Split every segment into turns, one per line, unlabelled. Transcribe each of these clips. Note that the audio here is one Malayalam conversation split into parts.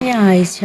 ആഴ്ച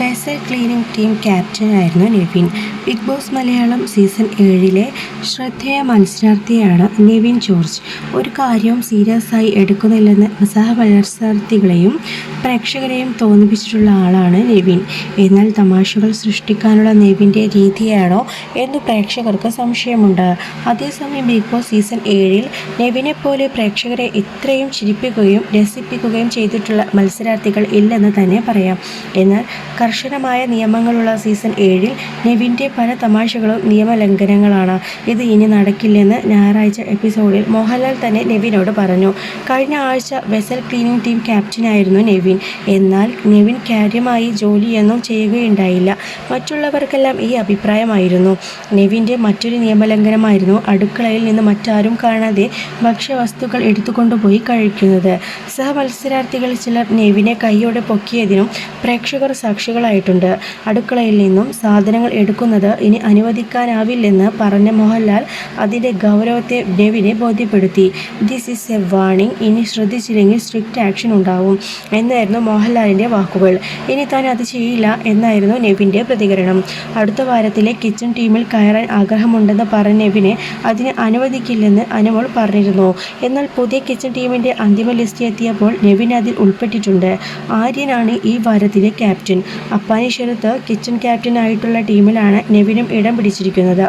vessel cleaning team ക്യാപ്റ്റനായിരുന്നു Nivin. Big boss Malayalam season ഏഴിലെ ശ്രദ്ധേയ മത്സരാർത്ഥിയാണ് നിവിൻ ജോർജ്. ഒരു കാര്യവും സീരിയസ് ആയി എടുക്കുന്നില്ലെന്ന് സഹമത്സരാർത്ഥികളെയും പ്രേക്ഷകരെയും തോന്നിപ്പിച്ചിട്ടുള്ള ആളാണ് നിവിൻ. എന്നാൽ തമാശകൾ സൃഷ്ടിക്കാനുള്ള നിവിന്റെ രീതിയാണോ എന്ന് പ്രേക്ഷകർക്ക് സംശയമുണ്ട്. അതേസമയം ബിഗ് ബോസ് സീസൺ ഏഴിൽ നിവിനെ പോലെ പ്രേക്ഷകരെ ഇത്രയും ചിരിപ്പിക്കുകയും രസിപ്പിക്കുകയും ചെയ്തിട്ടുള്ള മത്സരാർത്ഥികൾ ഇല്ലെന്ന് തന്നെ പറയാം. എന്നാൽ കർശനമായ നിയമങ്ങളുള്ള സീസൺ ഏഴിൽ നെവിന്റെ പല തമാശകളും നിയമലംഘനങ്ങളാണ്. ഇത് ഇനി നടക്കില്ലെന്ന് ഞായറാഴ്ച എപ്പിസോഡിൽ മോഹൻലാൽ തന്നെ നെവിനോട് പറഞ്ഞു. കഴിഞ്ഞ ആഴ്ച വെസൽ ക്ലീനിംഗ് ടീം ക്യാപ്റ്റനായിരുന്നു നെവിൻ. എന്നാൽ നെവിൻ കാര്യമായി ജോലിയൊന്നും ചെയ്യുകയുണ്ടായില്ല. മറ്റുള്ളവർക്കെല്ലാം ഈ അഭിപ്രായമായിരുന്നു. നെവിന്റെ മറ്റൊരു നിയമലംഘനമായിരുന്നു അടുക്കളയിൽ നിന്ന് മറ്റാരും കാണാതെ ഭക്ഷ്യവസ്തുക്കൾ എടുത്തുകൊണ്ടുപോയി കഴിക്കുന്നത്. സഹമത്സരാർത്ഥികൾ ചിലർ നെവിനെ കൈയോടെ പൊക്കിയതിനും പ്രേക്ഷകർ സാക്ഷികളായിട്ടുണ്ട്. അടുക്കളയിൽ നിന്നും സാധനങ്ങൾ എടുക്കുന്നത് ഇനി അനുവദിക്കാനാവില്ലെന്ന് പറഞ്ഞ മോഹൻലാൽ അതിന്റെ ഗൗരവത്തെ ഡെവിനെ ബോധ്യപ്പെടുത്തി. ദിസ് ഈസ് എ വാണിംഗ് ഇനി ശ്രദ്ധിച്ചില്ലെങ്കിൽ സ്ട്രിക്റ്റ് ആക്ഷൻ ഉണ്ടാവും എന്നായിരുന്നു മോഹൻലാലിന്റെ വാക്കുകൾ. ഇനി താൻ അത് ചെയ്യില്ല എന്നായിരുന്നു നെവിന്റെ പ്രതികരണം. അടുത്ത വാരത്തിലെ കിച്ചൺ ടീമിൽ കയറാൻ ആഗ്രഹമുണ്ടെന്ന് പറഞ്ഞ നെവിനെ അതിന് അനുവദിക്കില്ലെന്ന് അനുമോൾ പറഞ്ഞിരുന്നു. എന്നാൽ പുതിയ കിച്ചൺ ടീമിന്റെ അന്തിമ ലിസ്റ്റ് എത്തിയപ്പോൾ നെവിൻ അതിൽ ഉൾപ്പെട്ടിട്ടുണ്ട്. ആര്യനാണ് ഈ വാരത്തിലെ ക്യാപ്റ്റൻ. അപ്പാനിശ്വരത്ത് കിച്ചൺ ക്യാപ്റ്റനായിട്ടുള്ള ടീമിലാണ് നെവിനും ഇടം പിടിച്ചിരിക്കുന്നത്.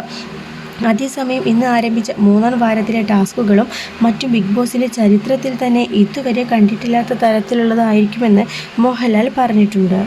അതേസമയം ഇന്ന് ആരംഭിച്ച മൂന്നാം വാരത്തിലെ ടാസ്കുകളും മറ്റും ബിഗ് ബോസിന്റെ ചരിത്രത്തിൽ തന്നെ ഇതുവരെ കണ്ടിട്ടില്ലാത്ത തരത്തിലുള്ളതായിരിക്കുമെന്ന് മോഹൻലാൽ പറഞ്ഞിട്ടുണ്ട്.